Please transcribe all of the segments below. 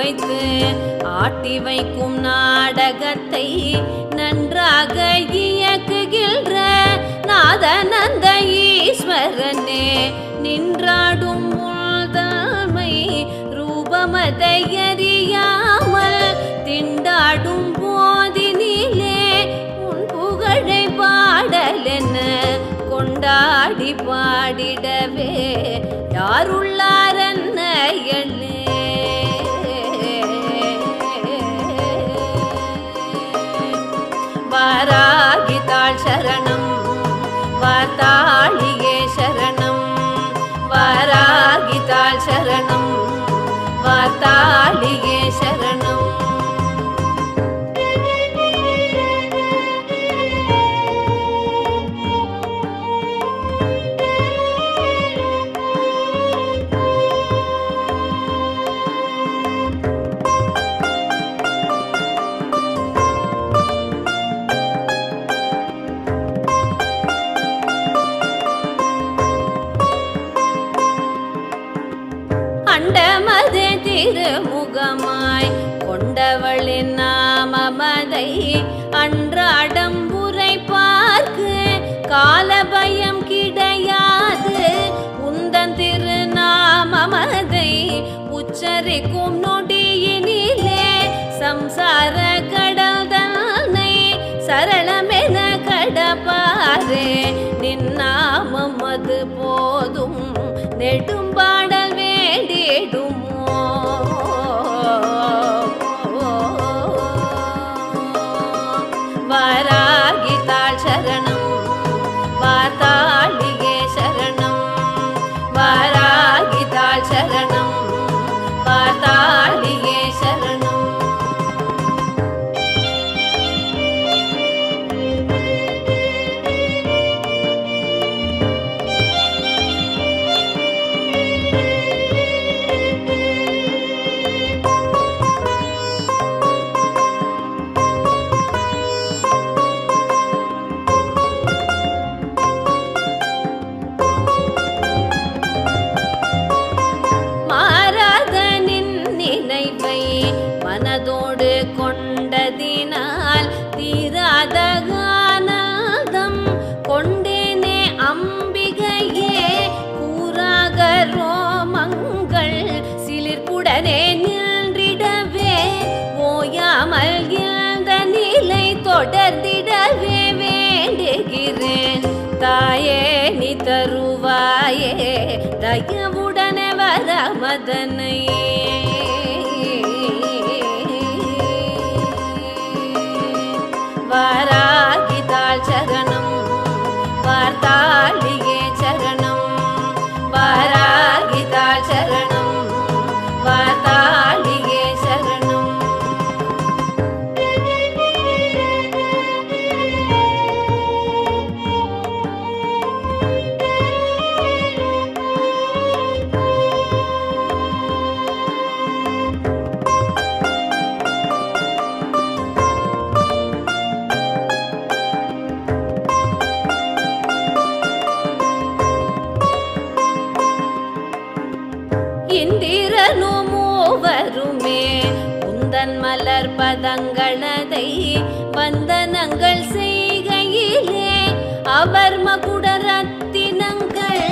வைத்து ஆட்டி வைக்கும் நாடகத்தை நன்றாக இயக்குகின்ற நாதனந்த ஈஸ்வரனே நின்றாடும் உள்தமை ரூபமதை அறியாமல் திண்டாடும் போதினிலே உன் புகழை பாடலென கொண்டாடி பாடிடவே யாருள்ள வார்த்தாளியே தாயே தயவுடனே வர மதனை பதங்களதை வந்தனங்கள் செய்கையிலே அவர் மகுட ரத்தினங்கள்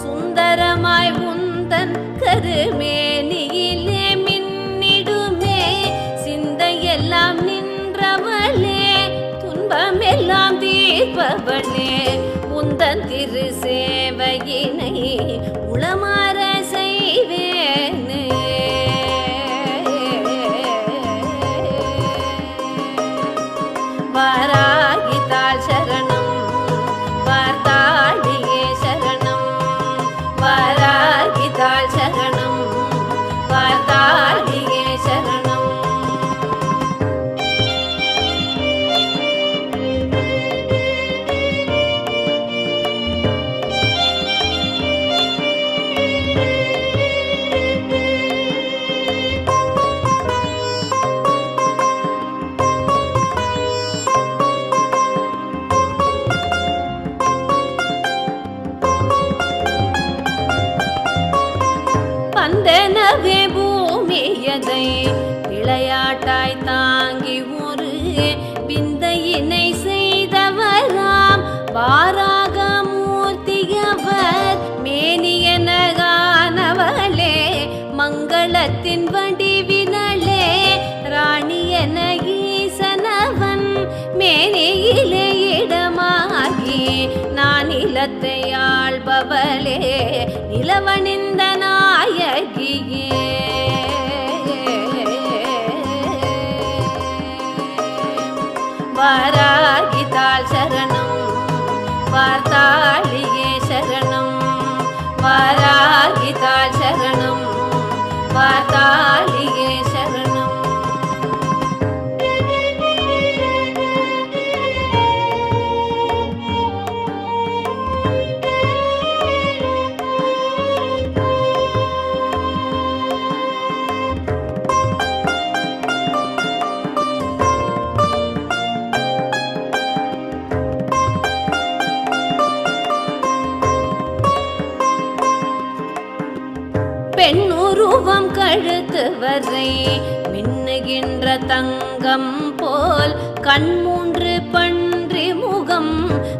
சுந்தரமாய் உந்தன் கருமேனியிலே மின்னிடுமே. சிந்தையெல்லாம் நின்றவளே துன்பமெல்லாம் தீர்ப்பவளே. உந்தன் திரு சேவையினை வந்தனவே பூமியதை விளையாட்டாய் தாங்கி ஒரு விந்தையினை செய்தவராம். வாராக மூர்த்தியவர் மேனியனகானவளே மங்களத்தின் வடிவினளே ராணியன ஈசனவன் மேனியிலே இடமாகி நான் இலத்தை ஆள்பவளே நிலவனே வாராகிதாள் பெண்ணுருவம் கழுத்து வரை மின்னுகின்ற தங்கம் போல் கண்மூன்று பன்றி முகம்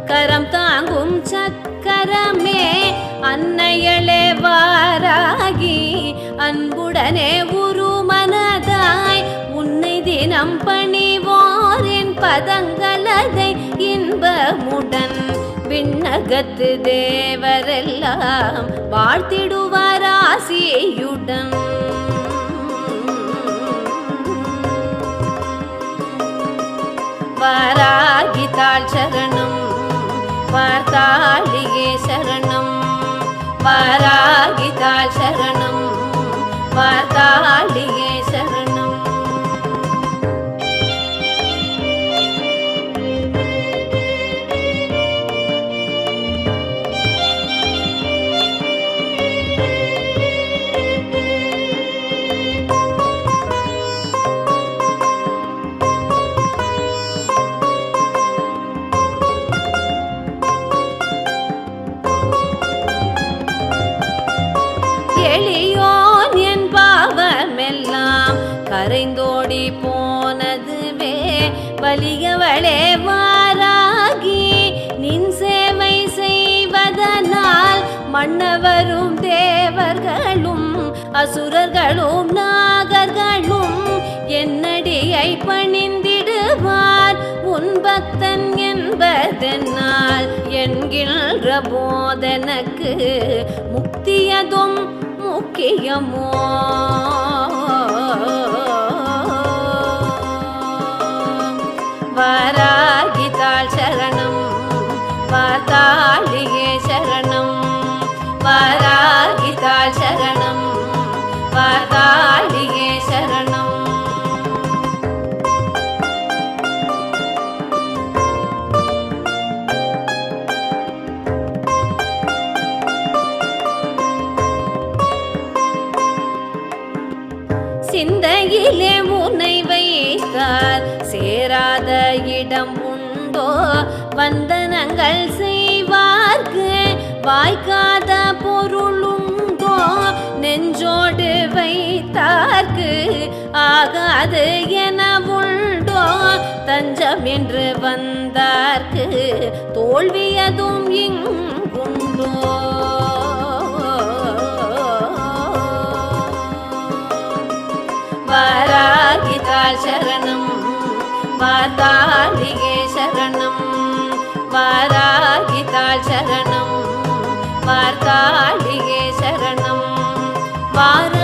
கரம் தாங்கும் சக்கரமே அன்னையளே வாராகி அன்புடனே உருமனதாய் உன்னை தினம் பணிவோரின் பதங்களதை இன்பமுடன் விண்ணகத்து தேவரெல்லாம் வாழ்த்திடுவார் ஆசியுடன் வாராகிதாள் சரணம் வார்த்தாளியே சரணம் வாராகிதாள் சரணம் வார்த்தாளியே சரணம் எளியோன் என் பாவமெல்லாம் கரைந்தோடி போனதுவே வலியவளே மாறாகி நின் சேவை செய்வதனால் மன்னவரும் தேவர்களும் அசுரர்களும் நாகர்களும் என்னடியை பணிந்திடுவார். உன் பக்தன் என்பதனால் என்கின்ற போதனக்கு முக்தியதும் முக்கியமோ வர வந்தனங்கள் செய்வார்க்கு. வாய்க்காத பொருளுங்கோ நெஞ்சோடு வைத்தார்க்கு. ஆகாது என உண்டோ தஞ்சம் என்று வந்தார்க்கு. தோல்வியதும் இங்குண்டோ. வராகிதா சரணம் வார்த்தாளியே சரணம். வாராகிதாள் சரணம் வார்த்தாளியே சரணம். வார